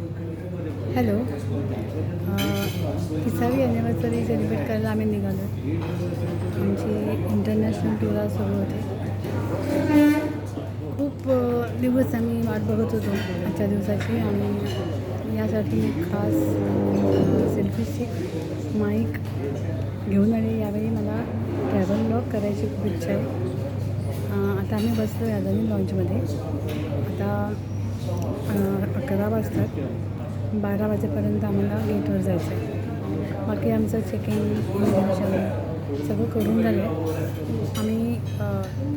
Hello. तिसावी anniversary celebrate करायला आम्ही निघालो. आमची इंटरनॅशनल टूर सुरू होते. खूप दिवस आम्ही वाट बघत होतो. आजच्या दिवसाची आणि यासाठी खास सेल्फीची माईक घेऊन आले. यावेळी मला ट्रॅव्हल ब्लॉग करायची खूप इच्छा आहे. आता आम्ही बसलो आहे अदानी लॉन्चमध्ये आता अकरा वाजतात बारा वाजेपर्यंत आम्हाला गेटवर जायचं आहे. बाकी आमचं चेकिंग इमिग्रेशन सगळं करून झालं आहे आम्ही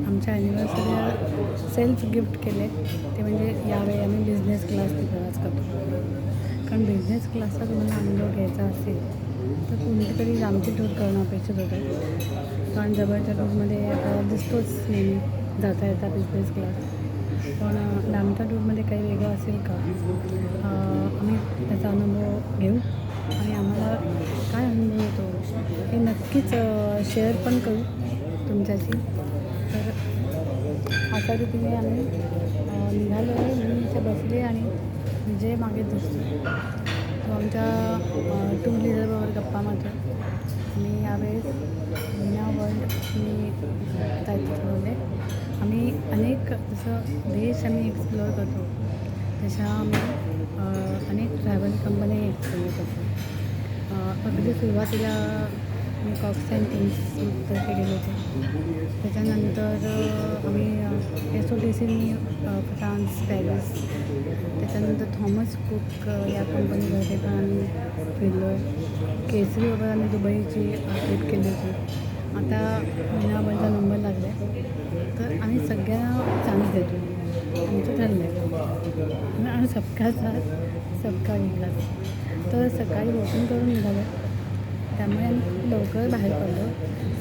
आमच्या ॲनिव्हर्सरीला सेल्फ गिफ्ट केले. ते म्हणजे यावेळी आम्ही बिझनेस क्लास प्रवास करतो. कारण बिझनेस क्लासचा तुम्हाला अनुभव घ्यायचा असेल तर कोणतीतरी लांबची टूर करणं अपेक्षित होतं. कारण जवळच्या टूरमध्ये दिसतोच नेहमी जाता येता बिझनेस क्लास पण अ, टूरमध्ये काही वेगळं असेल का? आम्ही त्याचा अनुभव घेऊ. आणि आम्हाला काय अनुभव येतो? हे नक्कीच शेअर पण करू तुमच्याशी. तर अशा रीतीने आम्ही निघालो आहे मी इथे बसले आणि विजय मागे दिसतो तो आमच्या टू व्हीलरवर गप्पा मारतो. मी यावेळेस मीना वर्ल्ड मी त्यात ठरवले आम्ही अनेक जसं देश आम्ही एक्सप्लोअर करतो तशा आम्ही अनेक ट्रॅव्हल कंपनी एक्सप्लोअर करतो. अगदी सुरुवातीला मी कॉक्स अँड टीम्स केलेले होते. त्याच्यानंतर आम्ही एस ओ टी सीनी फ्रान्स पॅरिस त्याच्यानंतर थॉमस कुक या कंपनीमध्ये पण आम्ही फिरलो केसरी वगैरे आम्ही दुबईची ट्रिप केली होती. आता महिनाभरचा नंबर लागला. देतो आमचं आणि सबका साथ सबका विकास. तर सकाळी वॉकिंग करून निघालो. त्यामुळे आम्ही लवकर बाहेर पडलो.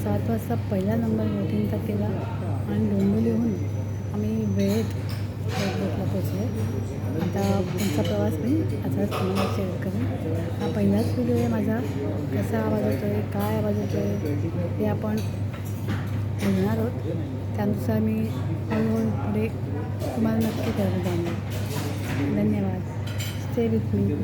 सात वाजता पहिला नंबर वॉकिंगचा केला. आणि डोंबिवलीहून आम्ही वेळेत एअरपोर्टला पोचलो आता पुढचा प्रवास मी आताच तुम्हाला शेअर करेन. हा पहिलाच व्हिडिओ आहे माझा. कसा आवाज येतो आहे काय आवाज येतो आहे ते आपण बोलणार आहोत. त्यानुसार मी हळूहळू पुढे तुम्हाला नक्की करत जाणार धन्यवाद. Stay with me